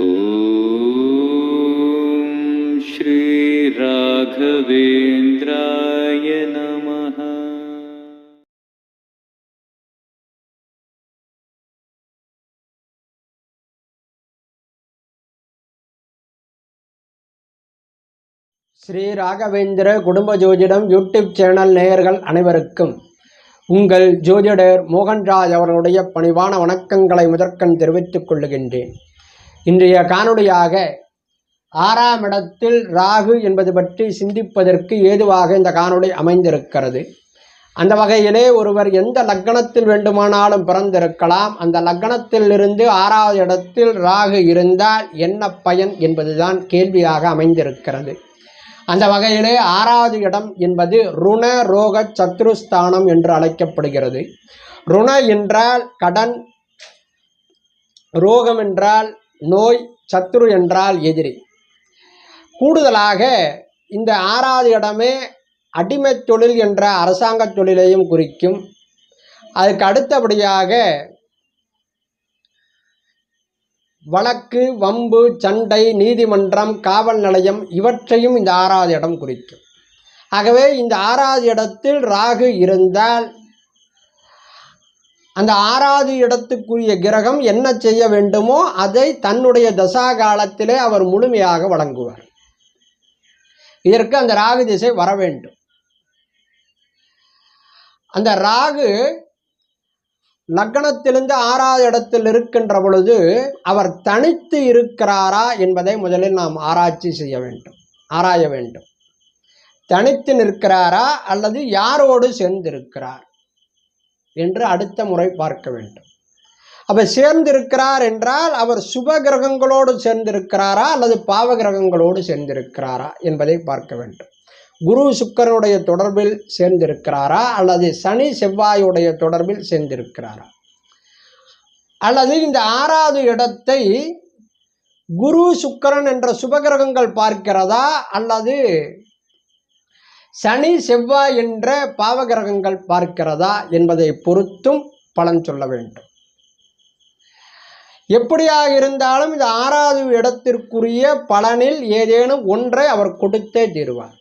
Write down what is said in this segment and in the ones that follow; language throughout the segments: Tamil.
ॐ श्रीराघवेन्द्राय नमः ஸ்ரீ ராகவேந்திர குடும்ப ஜோதிடம் யூடியூப் சேனல் நேயர்கள் அனைவருக்கும் உங்கள் ஜோதிடர் மோகன்ராஜ் அவர்களுடைய பணிவான வணக்கங்களை முதற்கண் தெரிவித்துக் கொள்ளுகின்றேன் இன்றைய காணொளியாக ஆறாம் இடத்தில் ராகு என்பது பற்றி சிந்திப்பதற்கு ஏதுவாக இந்த காணொளி அமைந்திருக்கிறது. அந்த வகையிலே ஒருவர் எந்த லக்கணத்தில் வேண்டுமானாலும் பிறந்திருக்கலாம். அந்த லக்கணத்திலிருந்து ஆறாவது இடத்தில் ராகு இருந்தால் என்ன பயன் என்பதுதான் கேள்வியாக அமைந்திருக்கிறது. அந்த வகையிலே ஆறாவது இடம் என்பது ருண ரோக சத்ருஸ்தானம் என்று அழைக்கப்படுகிறது. ருண என்றால் கடன் ரோகம் என்றால் நோய் சத்ரு என்றால் எதிரி. கூடுதலாக இந்த ஆறாவது இடமே அடிமைத் தொழில் என்ற அரசாங்க தொழிலையும் குறிக்கும். அதுக்கு அடுத்தபடியாக வழக்கு வம்பு சண்டை நீதிமன்றம் காவல் நிலையம் இவற்றையும் இந்த ஆறாவது இடம் குறிக்கும். ஆகவே இந்த ஆறாவது இடத்தில் ராகு இருந்தால் அந்த ஆறாவது இடத்துக்குரிய கிரகம் என்ன செய்ய வேண்டுமோ அதை தன்னுடைய தசா காலத்திலே அவர் முழுமையாக வழங்குவார். இதற்கு அந்த ராகு திசை வர வேண்டும். அந்த ராகு லக்னத்திலிருந்து ஆறாவது இடத்தில் இருக்கின்ற பொழுது அவர் தனித்து இருக்கிறாரா என்பதை முதலில் நாம் ஆராய்ச்சி செய்ய வேண்டும். ஆராய வேண்டும். தனித்து நிற்கிறாரா அல்லது யாரோடு சேர்ந்திருக்கிறார்? என்று அடுத்த முறை பார்க்க வேண்டும். அவர் சேர்ந்திருக்கிறார் என்றால் அவர் சுப கிரகங்களோடு சேர்ந்திருக்கிறாரா அல்லது பாவ கிரகங்களோடு சேர்ந்திருக்கிறாரா என்பதை பார்க்க வேண்டும். குரு சுக்கரனுடைய தொடர்பில் சேர்ந்திருக்கிறாரா அல்லது சனி செவ்வாயுடைய தொடர்பில் சேர்ந்திருக்கிறாரா? அல்லது இந்த ஆறாவது இடத்தை குரு சுக்கரன் என்ற சுபகிரகங்கள் பார்க்கிறதா அல்லது சனி செவ்வாய் என்ற பாவகிரகங்கள் பார்க்கிறதா என்பதை பொறுத்தும் பலன் சொல்ல வேண்டும். எப்படியாக இருந்தாலும் இந்த ஆறாவது இடத்திற்குரிய பலனில் ஏதேனும் ஒன்றை அவர் கொடுத்தே தீருவார்.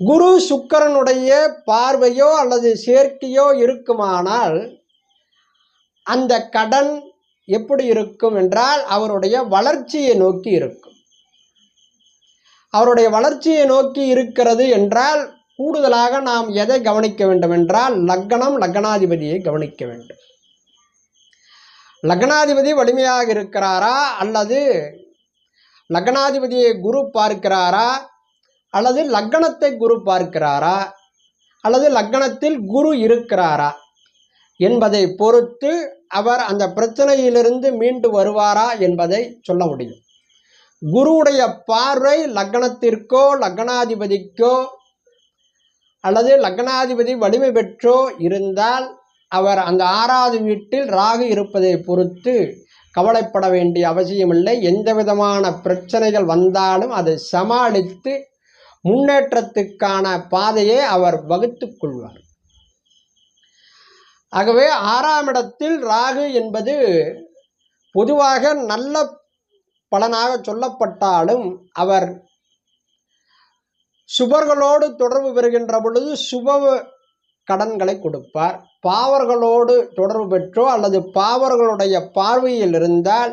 குரு சுக்கரனுடைய பார்வையோ அல்லது சேர்க்கையோ இருக்குமானால் அந்த கடன் எப்படி இருக்கும் என்றால் அவருடைய வளர்ச்சியை நோக்கி இருக்கும். அவருடைய வளர்ச்சியை நோக்கி இருக்கிறது என்றால் கூடுதலாக நாம் எதை கவனிக்க வேண்டும் என்றால் லக்னம் லக்னாதிபதியை கவனிக்க வேண்டும். லக்னாதிபதி வலிமையாக இருக்கிறாரா அல்லது லக்னாதிபதியை குரு பார்க்கிறாரா அல்லது லக்னத்தை குரு பார்க்கிறாரா அல்லது லக்னத்தில் குரு இருக்கிறாரா என்பதை பொறுத்து அவர் அந்த பிரச்சனையிலிருந்து மீண்டு வருவாரா என்பதை சொல்ல முடியும். குருவுடைய பார்வை லக்னத்திற்கோ லக்னாதிபதிக்கோ அல்லது லக்னாதிபதி வலிமை பெற்றோ இருந்தால் அவர் அந்த ஆறாவது வீட்டில் ராகு இருப்பதை பொறுத்து கவலைப்பட வேண்டிய அவசியமில்லை. எந்த விதமான பிரச்சனைகள் வந்தாலும் அதை சமாளித்து முன்னேற்றத்துக்கான பாதையை அவர் வகுத்து கொள்வார். ஆகவே ஆறாம் இடத்தில் ராகு என்பது பொதுவாக நல்ல பலனாக சொல்லப்பட்டாலும் அவர் சுபர்களோடு தொடர்பு பெறுகின்ற பொழுது சுப கடன்களை கொடுப்பார். பாவர்களோடு தொடர்பு பெற்றோ அல்லது பாவர்களுடைய பார்வையில் இருந்தால்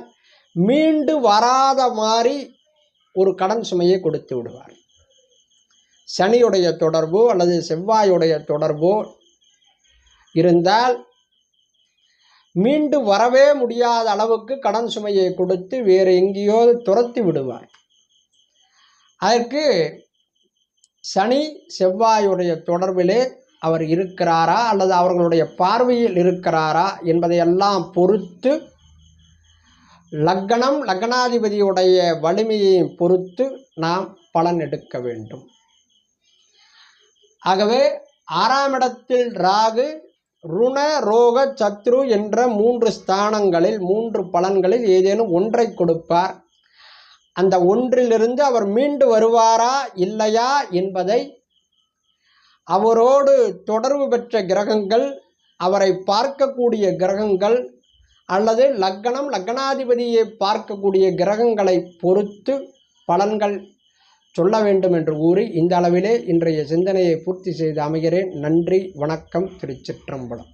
மீண்டு வராத மாதிரி ஒரு கடன் சுமையை கொடுத்து விடுவார். சனியுடைய தொடர்போ அல்லது செவ்வாயுடைய தொடர்போ இருந்தால் மீண்டு வரவே முடியாத அளவுக்கு கடன் சுமையை கொடுத்து வேறு எங்கேயோ துரத்தி விடுவார் அதற்கு சனி செவ்வாயுடைய தொடர்பிலே அவர் இருக்கிறாரா அல்லது அவர்களுடைய பார்வையில் இருக்கிறாரா என்பதையெல்லாம் பொறுத்து லக்னம் லக்னாதிபதியுடைய வலிமையையும் பொறுத்து நாம் பலன் எடுக்க வேண்டும். ஆகவே ஆறாம் இடத்தில் ராகு ருண ரோக சத்ரு என்ற மூன்று ஸ்தானங்களில் மூன்று பலன்களில் ஏதேனும் ஒன்றை கொடுப்பார். அந்த ஒன்றிலிருந்து அவர் மீண்டு வருவாரா இல்லையா என்பதை அவரோடு தொடர்பு பெற்ற கிரகங்கள் அவரை பார்க்கக்கூடிய கிரகங்கள் அல்லது லக்கணம் லக்கணாதிபதியை பார்க்கக்கூடிய கிரகங்களை பொறுத்து பலன்கள் சொல்ல வேண்டும் என்று கூறி இந்த அளவிலே இன்றைய சிந்தனையை பூர்த்தி செய்து அமைகிறேன். நன்றி வணக்கம் திருச்சிற்றம்பலம்.